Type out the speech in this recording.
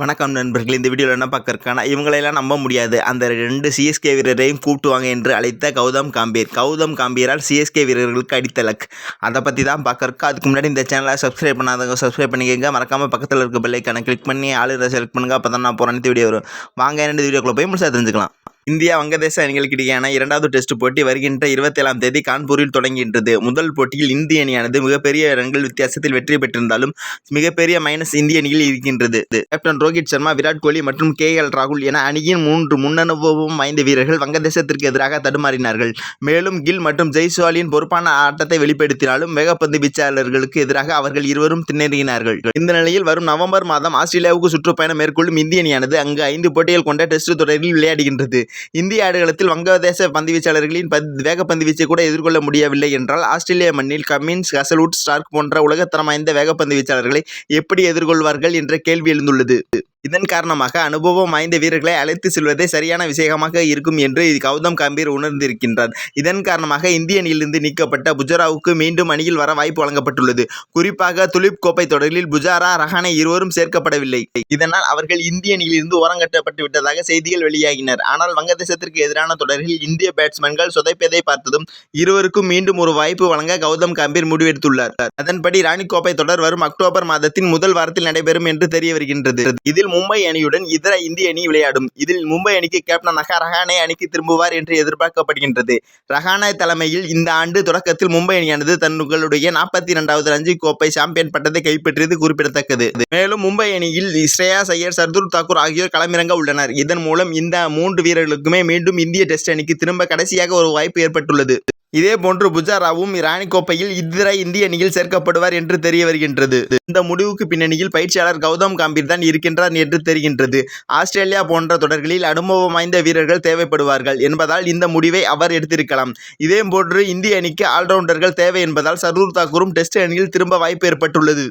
வணக்கம் நண்பர்கள். இந்த வீடியோவில் என்ன பார்க்கறக்கான இவங்களையெல்லாம் நம்ப முடியாது. அந்த ரெண்டு சிஎஸ்கே வீரரையும் கூப்பிட்டுவாங்க என்று அழைத்த கௌதம் காம்பீர். கௌதம் காம்பீரால் சிஎஸ்கே வீரர்களுக்கு அடித்த லக் அதை பற்றி தான் பார்க்கறக்கு அதுக்கு முன்னாடி இந்த சேனலை சப்ஸ்கிரைப் பண்ணாதவங்க சப்ஸ்கிரைப் பண்ணிக்கங்க. மறக்காமல் பக்கத்தில் இருக்க பெல்லைக்கான கிளிக் பண்ணி ஆளுநரை செலக்ட் பண்ணுங்க. அப்போ தான் நான் போகிற அனைத்து வீடியோ வரும். வாங்க ரெண்டு வீடியோக்குள்ளே போய் முழுசாக தெரிஞ்சுக்கலாம். இந்தியா வங்கதேச அணிகளுக்கு இடையேயான இரண்டாவது டெஸ்ட் போட்டி வருகின்ற இருபத்தேழாம் தேதி கான்பூரில் தொடங்குகின்றது. முதல் போட்டியில் இந்திய அணியானது மிகப்பெரிய ரன்கள் வித்தியாசத்தில் வெற்றி பெற்றிருந்தாலும் மிகப்பெரிய மைனஸ் இந்திய அணியில் இருக்கின்றது. கேப்டன் ரோஹித் சர்மா விராட் கோலி மற்றும் கே எல் ராகுல் என அணியின் மூன்று முன்னனுபவம் வாய்ந்த வீரர்கள் வங்கதேசத்திற்கு எதிராக தடுமாறினார்கள். மேலும் கில் மற்றும் ஜெய்ஸ்வாலின் பொறுப்பான ஆட்டத்தை வெளிப்படுத்தினாலும் வேகப்பந்து வீச்சாளர்களுக்கு எதிராக அவர்கள் இருவரும் திணறினார்கள். இந்த நிலையில் வரும் நவம்பர் மாதம் ஆஸ்திரேலியாவுக்கு சுற்றுப்பயணம் மேற்கொள்ளும் இந்திய அணியானது அங்கு ஐந்து போட்டிகள் கொண்ட டெஸ்ட் தொடரில் விளையாடுகின்றது. இந்திய ஆடுகளத்தில் வங்கதேச பந்துவீச்சாளர்களின் பத் வேக கூட எதிர்கொள்ள முடியவில்லை என்றால் ஆஸ்திரேலிய மண்ணில் கமின்ஸ் ஹசல்வுட் ஸ்டார்க் போன்ற உலகத்தரம் வாய்ந்த வேகப்பந்து வீச்சாளர்களை எப்படி எதிர்கொள்வார்கள் என்ற கேள்வி எழுந்துள்ளது. இதன் காரணமாக அனுபவம் வாய்ந்த வீரர்களை அழைத்து செல்வதே சரியான விஷயமாக இருக்கும் என்று கௌதம் கம்பீர் உணர்ந்திருக்கின்றார். இதன் காரணமாக இந்திய அணியிலிருந்து நீக்கப்பட்ட புஜராவுக்கு மீண்டும் அணியில் வர வாய்ப்பு வழங்கப்பட்டுள்ளது. குறிப்பாக துலிப் கோப்பை தொடரில் புஜாரா ரஹானே இருவரும் சேர்க்கப்படவில்லை. இதனால் அவர்கள் இந்திய அணியிலிருந்து ஓரங்கட்டப்பட்டு விட்டதாக செய்திகள் வெளியாகினர். ஆனால் வங்கதேசத்திற்கு எதிரான தொடரில் இந்திய பேட்ஸ்மேன்கள் சொதைப்பதை பார்த்ததும் இருவருக்கும் மீண்டும் ஒரு வாய்ப்பு வழங்க கௌதம் கம்பீர் முடிவெடுத்துள்ளார். அதன்படி ராணி கோப்பை தொடர் வரும் அக்டோபர் மாதத்தின் முதல் வாரத்தில் நடைபெறும் என்று தெரிய வருகின்றது இதில் மும்பை அணியுடன் இதர இந்திய அணி விளையாடும். இதில் மும்பை அணிக்கு கேப்டன் நகா ரஹானே அணிக்கு திரும்புவார் என்று எதிர்பார்க்கப்படுகின்றது. ரஹானே தலைமையில் இந்த ஆண்டு தொடக்கத்தில் மும்பை அணியானது தங்களுடைய நாற்பத்தி இரண்டாவது ரஞ்சி கோப்பை சாம்பியன் பட்டத்தை கைப்பற்றியது குறிப்பிடத்தக்கது. மேலும் மும்பை அணியில் ஸ்ரேயா சையர் சர்துர் தாக்கூர் ஆகியோர் களமிறங்க உள்ளனர். இதன் மூலம் இந்த மூன்று வீரர்களுக்குமே மீண்டும் இந்திய டெஸ்ட் அணிக்கு திரும்ப கடைசியாக ஒரு வாய்ப்பு ஏற்பட்டுள்ளது. இதேபோன்று புஜாராவும் இராணி கோப்பையில் இதர இந்திய அணியில் சேர்க்கப்படுவார் என்று தெரிய வருகின்றது. இந்த முடிவுக்கு பின்னணியில் பயிற்சியாளர் கௌதம் கம்பீர் தான் இருக்கின்றார் என்று தெரிகின்றது. ஆஸ்திரேலியா போன்ற தொடர்களில் அனுபவம் வாய்ந்த வீரர்கள் தேவைப்படுவார்கள் என்பதால் இந்த முடிவை அவர் எடுத்திருக்கலாம். இதேபோன்று இந்திய அணிக்கு ஆல்ரவுண்டர்கள் தேவை என்பதால் சரூர் தாக்கூரும் டெஸ்ட் அணியில் திரும்ப வாய்ப்பு ஏற்பட்டுள்ளது.